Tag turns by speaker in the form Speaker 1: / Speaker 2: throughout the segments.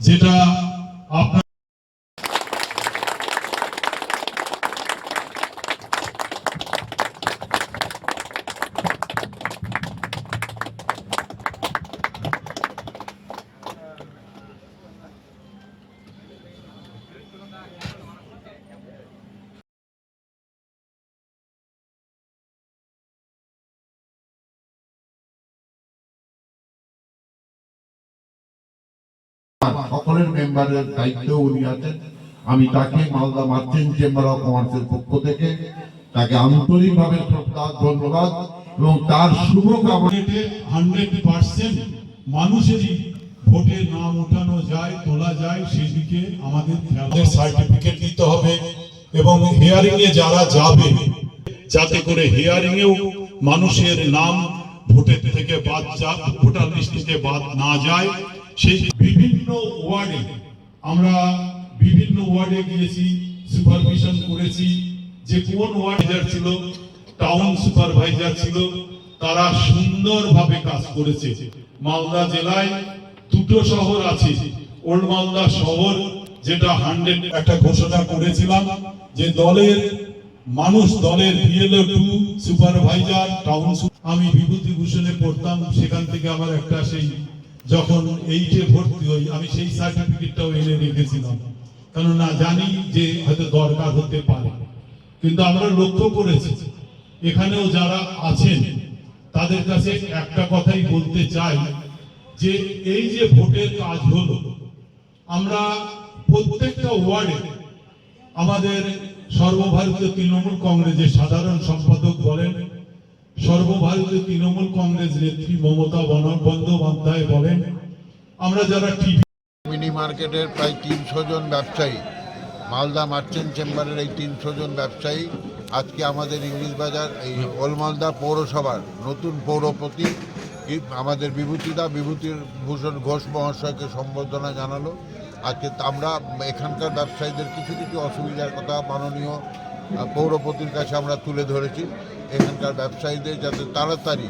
Speaker 1: যেটা আপনার
Speaker 2: সকলের মেম্বারের দায়িত্ব উনি আছেন। আমি তাকে মালদা মার্চেন্ট চেম্বার অফ কমার্সের পক্ষ থেকে তাকে আন্তরিকভাবে শ্রদ্ধা ধন্যবাদ এবং তার শুভকামনা
Speaker 1: ভোটে হান্ড্রেড পার্সেন্ট মানুষেরই ভোটের নাম যায়, তোলা যায়, সেদিকে আমাদের সার্টিফিকেট দিতে হবে। এবং হিয়ারিং এ যারা যাবে, যাতে করে হিয়ারিং এও মানুষের নাম ভোটের থেকে বাদ যা ভোটার থেকে বাদ না যায় সেই বিভিন্ন ওয়ার্ডে আমরা বিভিন্ন ওয়ার্ডে গিয়েছি, সুপারভিশন করেছি। যে কোন ওয়ার্ড ছিল, টাউন সুপারভাইজার ছিল, তারা সুন্দরভাবে কাজ করেছে। মালদা জেলায় দুটো শহর আছে। ওল্ড মালদা শহর, যেটা হান্ড্রেড একটা ঘোষণা করেছিলাম যে দলের মানুষ, দলের বিএলও টু সুপারভাইজার, টাউন আমি বিভূতি ভূষণে পড়তাম, সেখান থেকে আমার একটা সেই যখন এইটে ভর্তি হই, আমি সেই সার্টিফিকেটটাও এনে রেখেছিলাম। কারণ না জানি যে হয়তো দরকার হতে পারে। কিন্তু আমরা লক্ষ্য করেছি, এখানেও যারা আছেন, তাদের কাছে একটা কথাই বলতে চাই যে, এই যে ভোটের কাজ হলো, আমরা প্রত্যেকটা ওয়ার্ডে আমাদের সর্বভারতীয় তৃণমূল কংগ্রেসের সাধারণ সম্পাদক বলেন সর্বভারতীয় তৃণমূল কংগ্রেস নেত্রী মমতা বন্দ্যোপাধ্যায় বলেন, আমরা যারা টিভি
Speaker 3: মিনি মার্কেটের প্রায় তিনশো জন ব্যবসায়ী, মালদা মার্চেন্ট চেম্বারের এই তিনশো জন ব্যবসায়ী, আজকে আমাদের ইংলিশ বাজার, এই ওলমালদা পৌরসভার নতুন পৌরপতি আমাদের বিভূতিদা বিভূতির ভূষণ ঘোষ মহাশয়কে সম্বর্ধনা জানালো। আজকে আমরা এখানকার ব্যবসায়ীদের কিছু কিছু অসুবিধার কথা মাননীয় পৌরপতির কাছে আমরা তুলে ধরেছি। এখানকার ব্যবসায়ীদের যাতে তাড়াতাড়ি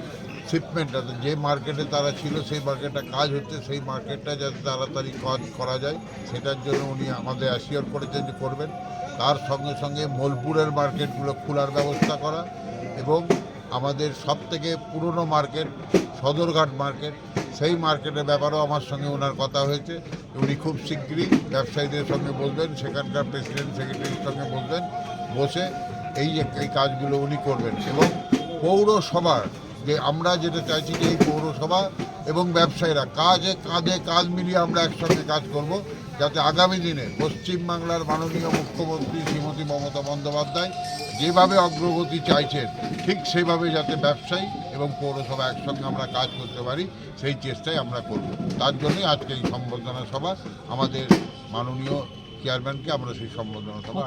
Speaker 3: শিপমেন্ট যে মার্কেটে তারা ছিল, সেই মার্কেটটা কাজ হচ্ছে, সেই মার্কেটটা যাতে তাড়াতাড়ি কাজ করা যায়, সেটার জন্য উনি আমাদের অ্যাসিওর করেছেন যে করবেন। তার সঙ্গে সঙ্গে মোলপুরের মার্কেটগুলো খোলার ব্যবস্থা করা এবং আমাদের সব থেকে পুরনো মার্কেট সদরঘাট মার্কেট সেই মার্কেটের ব্যাপারেও আমার সঙ্গে ওনার কথা হয়েছে। উনি খুব শীঘ্রই ব্যবসায়ীদের সঙ্গে বসবেন, সেখানকার প্রেসিডেন্ট সেক্রেটারির সঙ্গে বসবেন, বসে এই এই কাজগুলো উনি করবেন এবং পৌরসভার যে আমরা যেটা চাইছি যে এই পৌরসভা এবং ব্যবসায়ীরা, কাজে কাঁধে কাজ মিলিয়ে আমরা একসঙ্গে কাজ করব যাতে আগামী দিনে পশ্চিমবাংলার মাননীয় মুখ্যমন্ত্রী শ্রীমতী মমতা বন্দ্যোপাধ্যায় যেভাবে অগ্রগতি চাইছেন, ঠিক সেভাবে যাতে ব্যবসায়ী এবং পৌরসভা একসঙ্গে আমরা কাজ করতে পারি, সেই চেষ্টাই আমরা করব। তার জন্যই আজকে এই সম্বর্ধনা সভা আমাদের মাননীয় চেয়ারম্যানকে আমরা সেই সম্বর্ধনা সভা